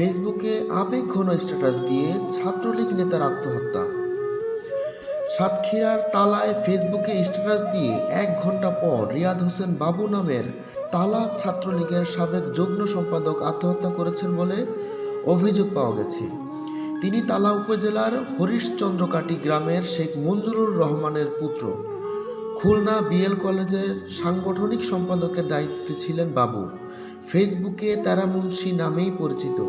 ফেসবুকে আবেগ ঘন স্ট্যাটাস দিয়ে ছাত্রলীগ নেতার আত্মহত্যা। সাতক্ষীরার তালায় ফেসবুকে স্ট্যাটাস দিয়ে এক ঘণ্টা পর রিয়াদ হোসেন বাবু নামের তালা ছাত্রলীগের সাবেক যুগ্ম সম্পাদক আত্মহত্যা করেছেন বলে অভিযোগ পাওয়া গেছে। তিনি তালা উপজেলার হরিশচন্দ্রকাটি গ্রামের শেখ মঞ্জুরুর রহমানের পুত্র। খুলনা বিএল কলেজের সাংগঠনিক সম্পাদকের দায়িত্বে ছিলেন বাবু। ফেসবুকে তারা মুন্সি নামেই পরিচিত।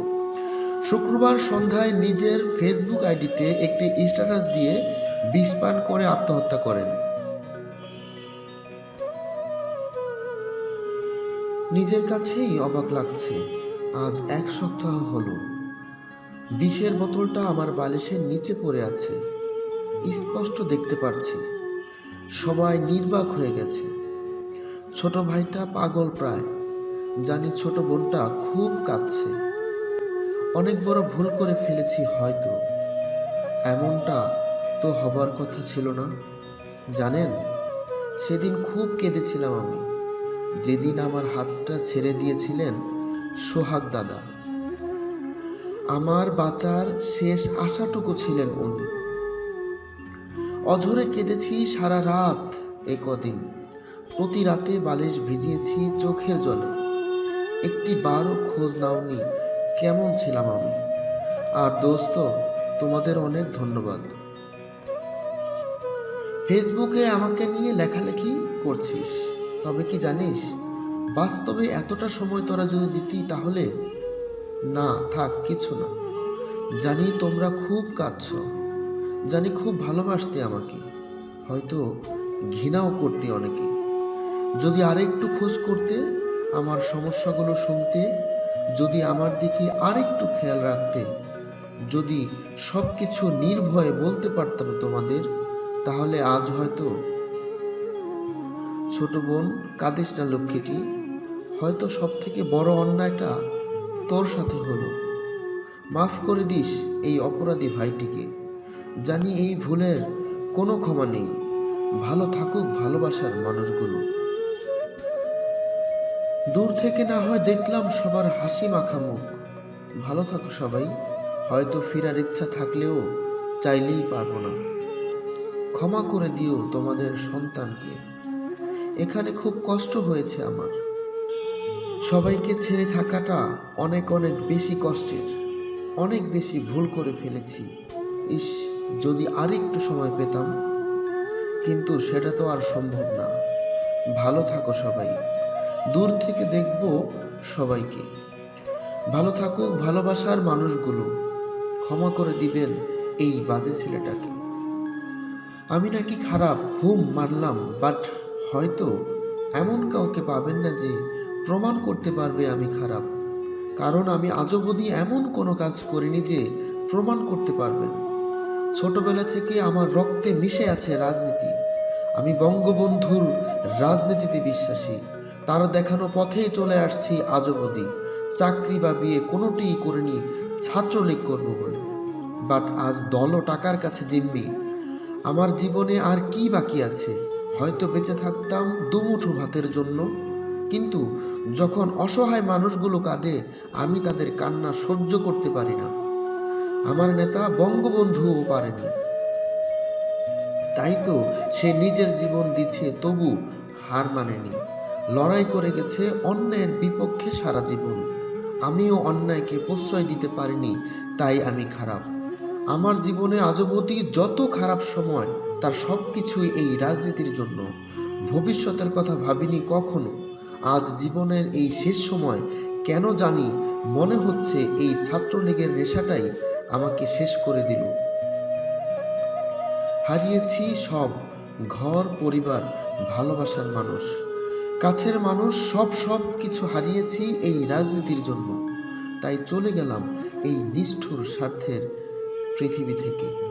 শুক্রবার সন্ধ্যায় নিজের ফেসবুক আইডিতে একটি স্ট্যাটাস দিয়ে বিষ পান করে আত্মহত্যা করেন। নিজের কাছেই অবাক লাগছে, আজ এক সপ্তাহ হলো। বিষের বোতলটা আমার বালিশের নিচে পড়ে আছে, স্পষ্ট দেখতে পারছি। সবাই নির্বাক হয়ে গেছে। ছোট ভাইটা পাগল প্রায়, জানি ছোট বোনটা খুব কাঁদছে। অনেক বড় ভুল করে ফেলেছি হয়তো। এমনটা তো হবার কথা ছিল না। জানেন, সেদিন খুব কেঁদেছিলাম আমি। যেদিন আমার হাতটা ছেড়ে দিয়েছিলেন সোহাগ দাদা। আমার বাঁচার শেষ আশাটুকু ছিলেন উনি। অঝরে কেঁদেছি সারা রাত এ কদিন। প্রতি রাতে বালিশ ভিজিয়েছি চোখের জলে। একটি বারও খোঁজ নাওনি কেমন ছিলাম আমি? আর দোস্ত, তোমাদের অনেক ধন্যবাদ। ফেসবুকে আমাকে নিয়ে লেখালেখি করছিস, তবে কি জানিস, বাস্তবে এতটা সময় তোরা যদি দিতি তাহলে? না, থাক, কিছু না। জানি তোমরা খুব কাঁদছ। জানি খুব ভালোবাসতে আমাকে। হয়তো ঘৃণাও করতে অনেকে। যদি আরেকটু খোঁজ করতে, আমার সমস্যাগুলো শুনতে যদি আমার দিকে আরেকটু খেয়াল রাখতে, যদি সব কিছু নির্ভয়ে বলতে পারতাম তোমাদের, তাহলে আজ হয়তো ছোট বোন কাঁদিস না লক্ষ্মীটি, হয়তো সব থেকে বড় অন্যায়টা তোর সাথে হলো। মাফ করে দিস এই অপরাধী ভাইটিকে, জানি এই ভুলের কোনো ক্ষমা নেই। ভালো থাকুক ভালোবাসার মানুষগুলো। দূর থেকে না হয় দেখলাম সবার হাসি মাখা মুখ। ভালো থাকো সবাই। হয়তো ফেরার ইচ্ছা থাকলেও চাইলেই পারব না। ক্ষমা করে দিও তোমাদের সন্তানকে। এখানে খুব কষ্ট হয়েছে আমার। সবাইকে ছেড়ে থাকাটা অনেক অনেক বেশি কষ্টের। অনেক বেশি ভুল করে ফেলেছি। ইস, যদি আরেকটু সময় পেতাম। কিন্তু সেটা তো আর সম্ভব না। ভালো থাকো সবাই। দূর থেকে দেখব সবাইকে। ভালো থাকুক ভালোবাসার মানুষগুলো। ক্ষমা করে দিবেন এই বাজে ছেলেটাকে। আমি নাকি খারাপ হুম মানলাম বাট হয়তো এমন কাউকে পাবেন না যে প্রমাণ করতে পারবে আমি খারাপ। কারণ আমি আজও অবধি এমন কোনো কাজ করিনি যে প্রমাণ করতে পারবেন। ছোটবেলা থেকে আমার রক্তে মিশে আছে রাজনীতি। আমি বঙ্গবন্ধুর রাজনীতিতে বিশ্বাসী। তার দেখানো পথেই চলে আসছি আজ অবধি চাকরি বা বিয়ে কোনোটিই করিনি, ছাত্রলীগ করব বলে। বাট আজ দল টাকার কাছে জিম্মি। আমার জীবনে আর কি বাকি আছে? হয়তো বেঁচে থাকতাম দুমুঠো ভাতের জন্য। কিন্তু যখন অসহায় মানুষগুলো কাঁদে, আমি তাদের কান্না সহ্য করতে পারি না। আমার নেতা বঙ্গবন্ধুও পারেনি। তাই তো সে নিজের জীবন দিচ্ছে, তবু হার মানেনি। লড়াই করে গেছে অন্যায়ের বিপক্ষে সারা জীবন। আমিও অন্যায়কে প্রশ্রয় দিতে পারিনি, তাই আমি খারাপ। আমার জীবনে আজবতী যত খারাপ সময়, তার সব কিছুই এই রাজনীতির জন্য। ভবিষ্যতের কথা ভাবিনি কখনো। আজ জীবনের এই শেষ সময়, কেন জানি মনে হচ্ছে এই ছাত্রলীগের নেশাটাই আমাকে শেষ করে দিল। হারিয়েছি সব, ঘর, পরিবার, ভালোবাসার মানুষ। কাছের মানুষ সব সব কিছু হারিয়েছি এই রাজনীতির জন্য। তাই চলে গেলাম এই নিষ্ঠুর স্বার্থের পৃথিবী থেকে।